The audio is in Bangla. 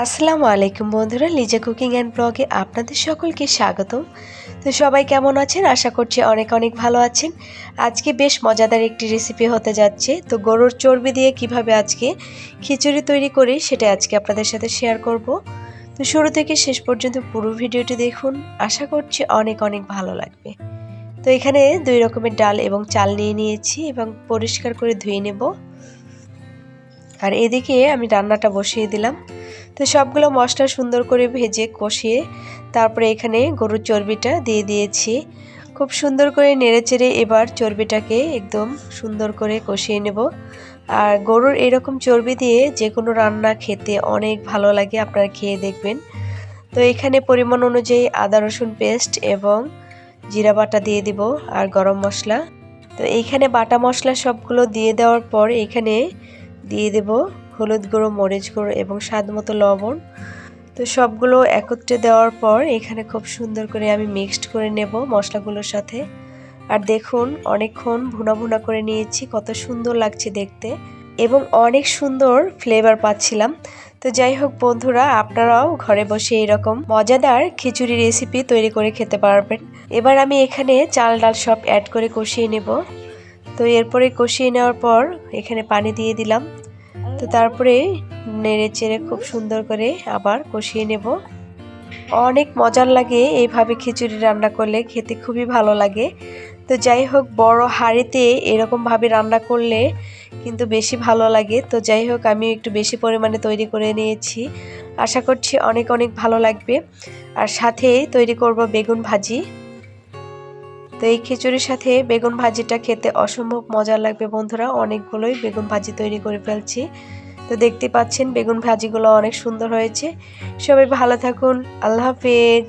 আসসালামু আলাইকুম বন্ধুরা লিজা কুকিং অ্যান্ড ব্লগে আপনাদের সকলকে স্বাগতম। তো সবাই কেমন আছেন? আশা করছি অনেক অনেক ভালো আছেন। আজকে বেশ মজাদার একটি রেসিপি হতে যাচ্ছে। তো গরুর চর্বি দিয়ে কীভাবে আজকে খিচুড়ি তৈরি করি, সেটা আজকে আপনাদের সাথে শেয়ার করব। তো শুরু থেকে শেষ পর্যন্ত পুরো ভিডিওটি দেখুন। আশা করছি অনেক অনেক ভালো লাগবে। তো এখানে দুই রকমের ডাল এবং চাল নিয়ে নিয়েছি এবং পরিষ্কার করে ধুয়ে নেব। আর এদিকে আমি রান্নাটা বসিয়ে দিলাম। তো সবগুলো মশলা সুন্দর করে ভেজে কষিয়ে তারপরে এখানে গরুর চর্বিটা দিয়ে দিয়েছি। খুব সুন্দর করে নেড়েচেড়ে এবার চর্বিটাকে একদম সুন্দর করে কষিয়ে নেব। আর গরুর এরকম চর্বি দিয়ে যে কোনো রান্না খেতে অনেক ভালো লাগে, আপনারা খেয়ে দেখবেন। তো এখানে পরিমাণ অনুযায়ী আদা, রসুন পেস্ট এবং জিরা বাটা দিয়ে দিব আর গরম মশলা। তো এইখানে বাটা মশলা সবগুলো দিয়ে দেওয়ার পর এখানে দিয়ে দেব হলুদ গুঁড়ো, মরিচ গুঁড়ো এবং স্বাদ মতো লবণ। তো সবগুলো একত্রে দেওয়ার পর এখানে খুব সুন্দর করে আমি মিক্সড করে নেব মশলাগুলোর সাথে। আর দেখুন, অনেকক্ষণ ভুনা ভুনা করে নিয়েছি, কত সুন্দর লাগছে দেখতে। এবং অনেক সুন্দর ফ্লেভার পাচ্ছিলাম। তো যাই হোক বন্ধুরা, আপনারাও ঘরে বসে এরকম মজাদার খিচুড়ি রেসিপি তৈরি করে খেতে পারবেন। এবার আমি এখানে চাল ডাল সব অ্যাড করে কষিয়ে নেব। তো এরপরে কষিয়ে নেওয়ার পর এখানে পানি দিয়ে দিলাম। তো তারপরে নেড়ে চেড়ে খুব সুন্দর করে আবার কষিয়ে নেব। অনেক মজার লাগে এইভাবে খিচুড়ি রান্না করলে, খেতে খুবই ভালো লাগে। তো যাই হোক, বড় হাঁড়িতে এরকমভাবে রান্না করলে কিন্তু বেশি ভালো লাগে। তো যাই হোক আমি একটু বেশি পরিমাণে তৈরি করে নিয়েছি। আশা করছি অনেক অনেক ভালো লাগবে। আর সাথে তৈরি করব বেগুন ভাজি। তো এই খিচুড়ির সাথে বেগুন ভাজিটা খেতে অসম্ভব মজা লাগবে বন্ধুরা। অনেকগুলোই বেগুন ভাজি তৈরি করে ফেলছি। তো দেখতে পাচ্ছেন বেগুন ভাজিগুলো অনেক সুন্দর হয়েছে। সবাই ভালো থাকুন। আল্লাহ হাফেজ।